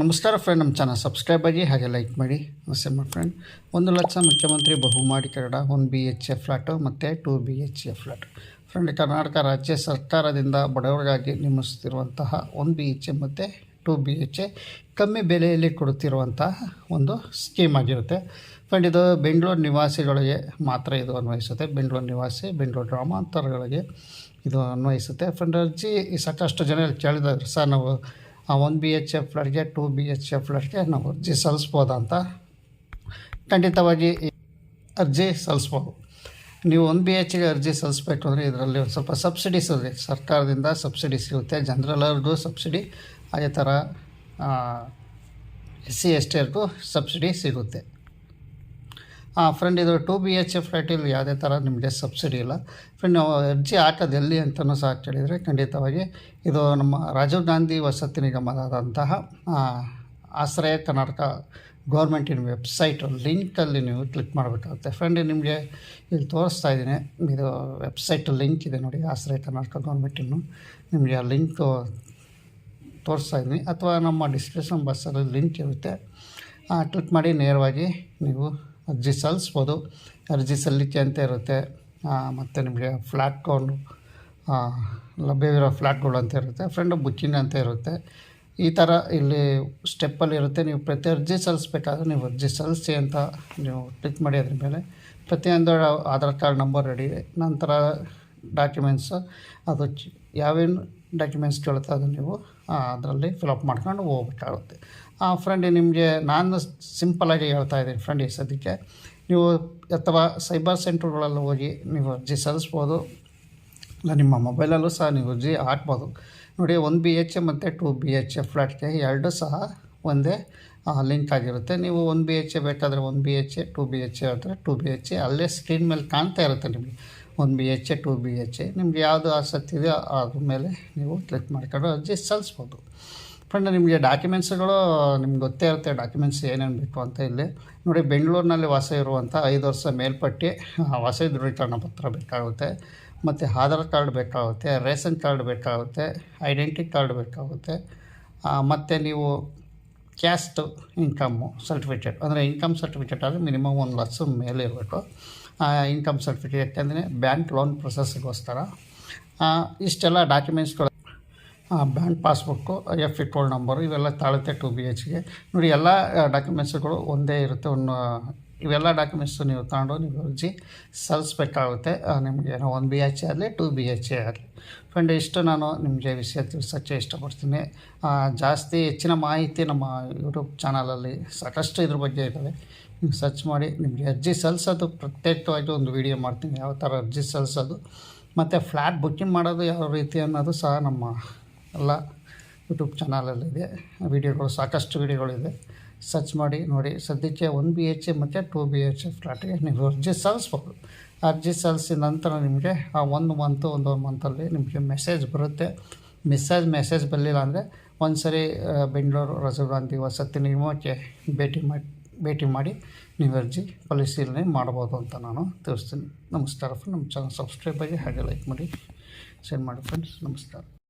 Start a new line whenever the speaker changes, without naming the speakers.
ನಮಸ್ಕಾರ ಫ್ರೆಂಡ್ ನಮ್ಮ channel subscribe ಆಗಿ ಹಾಗೆ ಲೈಕ್ ಮಾಡಿ. ನಮಸ್ತೆ ಮೈ ಫ್ರೆಂಡ್ ಒಂದು ಲಕ್ಷ ಮುಖ್ಯಮಂತ್ರಿ ಬಹುಮಾಡಿ Kannada one B H A flat ಮತ್ತು two B H A flat friend Karnataka ರಾಜ್ಯ ಸರ್ಕಾರದಿಂದ ಬಡವರಿಗಾಗಿ ನಿರ್ಮಿಸುತ್ತಿರುವಂತಹ ಒನ್ ಬಿ ಎಚ್ ಎ ಮತ್ತು ಟು ಬಿ ಎಚ್ ಎ ಕಮ್ಮಿ ಬೆಲೆಯಲ್ಲಿ ಕೊಡುತ್ತಿರುವಂತಹ ಒಂದು ಸ್ಕೀಮ್ ಆಗಿರುತ್ತೆ. ಫ್ರೆಂಡ್ ಇದು ಬೆಂಗಳೂರು ನಿವಾಸಿಗಳಿಗೆ ಮಾತ್ರ ಇದು ಅನ್ವಯಿಸುತ್ತೆ. ಬೆಂಗಳೂರು ನಿವಾಸಿ, ಬೆಂಗಳೂರು ಗ್ರಾಮಾಂತರಗಳಿಗೆ ಇದು ಅನ್ವಯಿಸುತ್ತೆ. ಫ್ರೆಂಡ್ ಅರ್ಜಿ ಸಾಕಷ್ಟು ಜನ ಕೇಳಿದ್ರು ಸರ್, ನಾವು ಒನ್ ಬಿ ಎಚ್ ಎಫ್ ಫ್ಲಡ್ಗೆ ಟೂ ಬಿ ಎಚ್ ಎಫ್ ಫ್ಲಡ್ಗೆ ನಾವು ಅರ್ಜಿ ಸಲ್ಲಿಸ್ಬೋದಂತ ಖಂಡಿತವಾಗಿ ಅರ್ಜಿ ಸಲ್ಲಿಸ್ಬೋದು. ನೀವು ಒನ್ ಬಿ ಎಚ್ಗೆ ಅರ್ಜಿ ಸಲ್ಲಿಸ್ಬೇಕು ಅಂದರೆ ಇದರಲ್ಲಿ ಒಂದು ಸ್ವಲ್ಪ ಸಬ್ಸಿಡಿ ಸಿಗುತ್ತೆ. ಸರ್ಕಾರದಿಂದ ಸಬ್ಸಿಡಿ ಸಿಗುತ್ತೆ. ಜನರಲ್ಲರ್ಗೂ ಸಬ್ಸಿಡಿ, ಅದೇ ಥರ ಎಸ್ ಸಿ ಎಸ್ ಟಿಯರ್ಗೂ ಸಬ್ಸಿಡಿ ಸಿಗುತ್ತೆ. ಹಾಂ ಫ್ರೆಂಡ್ ಇದು ಟು ಬಿ ಎಚ್ ಎಫ್ ಫ್ಲ್ಯಾಟಲ್ಲಿ ಯಾವುದೇ ಥರ ನಿಮಗೆ ಸಬ್ಸಿಡಿ ಇಲ್ಲ. ಫ್ರೆಂಡ್ ನಾವು ಅರ್ಜಿ ಹಾಕೋದು ಎಲ್ಲಿ ಅಂತಲೂ ಸಹ ಕೇಳಿದರೆ ಖಂಡಿತವಾಗಿ ಇದು ನಮ್ಮ ರಾಜೀವ್ ಗಾಂಧಿ ವಸತಿ ನಿಗಮದಾದಂತಹ ಆಶ್ರಯ ಕರ್ನಾಟಕ ಗೌರ್ಮೆಂಟಿನ ವೆಬ್ಸೈಟು ಲಿಂಕಲ್ಲಿ ನೀವು ಕ್ಲಿಕ್ ಮಾಡಬೇಕಾಗುತ್ತೆ. ಫ್ರೆಂಡ್ ನಿಮಗೆ ಇಲ್ಲಿ ತೋರಿಸ್ತಾ ಇದ್ದೀನಿ. ಇದು ವೆಬ್ಸೈಟ್ ಲಿಂಕ್ ಇದೆ ನೋಡಿ, ಆಶ್ರಯ ಕರ್ನಾಟಕ ಗೌರ್ಮೆಂಟಿನ ನಿಮಗೆ ಆ ಲಿಂಕು ತೋರಿಸ್ತಾ ಇದ್ದೀನಿ. ಅಥವಾ ನಮ್ಮ ಡಿಸ್ಕ್ರಿಪ್ಷನ್ ಬಾಕ್ಸಲ್ಲಿ ಲಿಂಕ್ ಇರುತ್ತೆ. ಕ್ಲಿಕ್ ಮಾಡಿ ನೇರವಾಗಿ ನೀವು ಅರ್ಜಿ ಸಲ್ಲಿಸ್ಬೋದು. ಅರ್ಜಿ ಸಲ್ಲಿಕೆ ಅಂತ ಇರುತ್ತೆ. ಮತ್ತು ನಿಮಗೆ ಫ್ಲ್ಯಾಟ್ಕೊಂಡು ಲಭ್ಯವಿರೋ ಫ್ಲ್ಯಾಟ್ಗಳು ಅಂತ ಇರುತ್ತೆ. ಫ್ರೆಂಡ್ ಬುಕ್ಕಿಂಗ್ ಅಂತ ಇರುತ್ತೆ. ಈ ಥರ ಇಲ್ಲಿ ಸ್ಟೆಪ್ಪಲ್ಲಿ ಇರುತ್ತೆ. ನೀವು ಪ್ರತಿ ಅರ್ಜಿ ಸಲ್ಲಿಸ್ಬೇಕಾದ್ರೆ ನೀವು ಅರ್ಜಿ ಸಲ್ಲಿಸಿ ಅಂತ ನೀವು ಕ್ಲಿಕ್ ಮಾಡಿ ಅದ್ರ ಮೇಲೆ. ಪ್ರತಿಯೊಂದು ಆಧಾರ್ ಕಾರ್ಡ್ ನಂಬರ್ ರೆಡಿ ನಂತರ ಡಾಕ್ಯುಮೆಂಟ್ಸ್ ಅದು ಯಾವೇನು ಡಾಕ್ಯುಮೆಂಟ್ಸ್ ಕೇಳುತ್ತೆ ಅದು ನೀವು ಅದರಲ್ಲಿ ಫಿಲಪ್ ಮಾಡ್ಕೊಂಡು ಹೋಗ್ಬೇಕಾಗುತ್ತೆ. ಫ್ರೆಂಡ್ ನಿಮಗೆ ನಾನು ಸಿಂಪಲಾಗಿ ಹೇಳ್ತಾ ಇದ್ದೀನಿ ಫ್ರೆಂಡ್ ಸದ್ಯಕ್ಕೆ. ನೀವು ಅಥವಾ ಸೈಬರ್ ಸೆಂಟ್ರ್ಗಳಲ್ಲಿ ಹೋಗಿ ನೀವು ಅರ್ಜಿ ಸಲ್ಲಿಸ್ಬೋದು. ಇಲ್ಲ, ನಿಮ್ಮ ಮೊಬೈಲಲ್ಲೂ ಸಹ ನೀವು ಅರ್ಜಿ ಹಾಕ್ಬೋದು. ನೋಡಿ, ಒಂದು ಬಿ ಎಚ್ ಎ ಮತ್ತು ಟು ಬಿ ಎಚ್ ಎ ಫ್ಲ್ಯಾಟ್ಗೆ ಎರಡು ಸಹ ಒಂದೇ ಲಿಂಕ್ ಆಗಿರುತ್ತೆ. ನೀವು ಒಂದು ಬಿ ಎಚ್ ಎ ಬೇಕಾದರೆ ಒಂದು B H A two B H A ಆದರೆ ಟು ಬಿ ಎಚ್ ಎ ಅಲ್ಲೇ ಸ್ಕ್ರೀನ್ ಮೇಲೆ ಕಾಣ್ತಾ ಇರುತ್ತೆ ನಿಮಗೆ. ಒಂದು B H A two B H A ನಿಮ್ಗೆ ಯಾವುದು ಆಸಕ್ತಿ ಇದೆಯೋ ಅದ್ರ ಮೇಲೆ ನೀವು ಕ್ಲಿಕ್ ಮಾಡ್ಕೊಂಡು ಅರ್ಜಿ ಸಲ್ಲಿಸ್ಬೋದು. ಫ್ರೆಂಡ್ ನಿಮಗೆ ಡಾಕ್ಯುಮೆಂಟ್ಸ್ಗಳು ನಿಮ್ಗೆ ಗೊತ್ತೇ ಇರುತ್ತೆ ಡಾಕ್ಯುಮೆಂಟ್ಸ್ ಏನೇನು ಬೇಕು ಅಂತ ಇಲ್ಲಿ. ನೋಡಿ ಬೆಂಗಳೂರಿನಲ್ಲಿ ವಾಸ ಇರುವಂಥ ಐದು ವರ್ಷ ಮೇಲ್ಪಟ್ಟಿ ವಾಸ ದೃಢೀಕರಣ ಪತ್ರ ಬೇಕಾಗುತ್ತೆ. ಮತ್ತು ಆಧಾರ್ ಕಾರ್ಡ್ ಬೇಕಾಗುತ್ತೆ, ರೇಷನ್ ಕಾರ್ಡ್ ಬೇಕಾಗುತ್ತೆ, ಐಡೆಂಟಿ ಕಾರ್ಡ್ ಬೇಕಾಗುತ್ತೆ. ಮತ್ತು ನೀವು ಕ್ಯಾಸ್ಟ್ ಇನ್ಕಮ್ಮು ಸರ್ಟಿಫಿಕೇಟ್, ಅಂದರೆ ಇನ್ಕಮ್ ಸರ್ಟಿಫಿಕೇಟ್ ಆದರೆ ಮಿನಿಮಮ್ ಒಂದು ಲಕ್ಷ ಮೇಲೆ ಇರಬೇಕು. ಇನ್ಕಮ್ ಸರ್ಟಿಫಿಕೇಟ್ ಯಾಕೆಂದರೆ ಬ್ಯಾಂಕ್ ಲೋನ್ ಪ್ರೊಸೆಸ್ಗೋಸ್ಕರ. ಇಷ್ಟೆಲ್ಲ ಡಾಕ್ಯುಮೆಂಟ್ಸ್ಗಳು bank passbook F E toll number, ಇವೆಲ್ಲ ತಾಳುತ್ತೆ ಟು ಬಿ ಎಚ್ಗೆ ನೋಡಿ, ಎಲ್ಲ ಡಾಕ್ಯುಮೆಂಟ್ಸ್ಗಳು ಒಂದೇ ಇರುತ್ತೆ. ಒಂದು, ಇವೆಲ್ಲ ಡಾಕ್ಯುಮೆಂಟ್ಸು ನೀವು ತಗೊಂಡು ನೀವು ಅರ್ಜಿ ಸಲ್ಲಿಸ್ಬೇಕಾಗುತ್ತೆ. ನಿಮಗೆ ಏನೋ ಒಂದು ಬಿ ಎಚ್ ಆಗಲಿ, ಟು ಬಿ ಎಚ್ ಎ ಆಗಲಿ. ಫ್ರೆಂಡ್ ಇಷ್ಟು ನಾನು ನಿಮಗೆ ವಿಷಯ ತಿಳಿಸೋಕ್ಕೆ ಇಷ್ಟಪಡ್ತೀನಿ. ಜಾಸ್ತಿ ಹೆಚ್ಚಿನ ಮಾಹಿತಿ ನಮ್ಮ ಯೂಟ್ಯೂಬ್ ಚಾನಲಲ್ಲಿ ಸಾಕಷ್ಟು ಇದ್ರ ಬಗ್ಗೆ ಇದ್ದಾವೆ. ನೀವು ಸರ್ಚ್ ಮಾಡಿ, ನಿಮಗೆ ಅರ್ಜಿ ಸಲ್ಲಿಸೋದು ಪ್ರತ್ಯೇಕವಾಗಿ ಒಂದು ವಿಡಿಯೋ ಮಾಡ್ತೀನಿ. ಯಾವ ಥರ ಅರ್ಜಿ ಸಲ್ಲಿಸೋದು, ಮತ್ತು ಫ್ಲ್ಯಾಟ್ ಬುಕ್ಕಿಂಗ್ ಮಾಡೋದು ಯಾವ ರೀತಿ ಅನ್ನೋದು ಸಹ ನಮ್ಮ ಎಲ್ಲ ಯೂಟ್ಯೂಬ್ ಚಾನಲಲ್ಲಿದೆ ವಿಡಿಯೋಗಳು ಸಾಕಷ್ಟು ವಿಡಿಯೋಗಳಿದೆ. ಸರ್ಚ್ ಮಾಡಿ, ನೋಡಿ. ಸದ್ಯಕ್ಕೆ ಒನ್ ಬಿ ಎಚ್ ಎ ಮತ್ತು ಟು ಬಿ ಎಚ್ ಎ ಫ್ಲ್ಯಾಟ್ಗೆ ನೀವು ಅರ್ಜಿ ಸಲ್ಲಿಸ್ಬೋದು. ಅರ್ಜಿ ಸಲ್ಲಿಸಿದ ನಂತರ ನಿಮಗೆ ಆ ಒಂದು ಮಂತು ಒಂದೊಂದು ಮಂತಲ್ಲಿ ನಿಮಗೆ ಮೆಸೇಜ್ ಬರುತ್ತೆ. ಮೆಸೇಜ್ ಮೆಸೇಜ್ ಬರಲಿಲ್ಲ ಅಂದರೆ ಒಂದು ಸರಿ ಬೆಂಗಳೂರು ರಾಜೀವ್ ಗಾಂಧಿ ವಸತಿ ನಿಗಮಕ್ಕೆ ಭೇಟಿ ಮಾಡಿ ಭೇಟಿ ಮಾಡಿ ನೀವು ಅರ್ಜಿ ಪರಿಶೀಲನೆ ಮಾಡ್ಬೋದು ಅಂತ ನಾನು ತಿಳಿಸ್ತೀನಿ. ನಮಸ್ಕಾರ ಫ್ರೆಂಡ್ ನಮ್ಮ ಚಾನಲ್ ಸಬ್ಸ್ಕ್ರೈಬ್ ಆಗಿ ಹಾಗೆ ಲೈಕ್ ಮಾಡಿ ಶೇರ್ ಮಾಡಿ ಫ್ರೆಂಡ್ಸ್ ನಮಸ್ಕಾರ.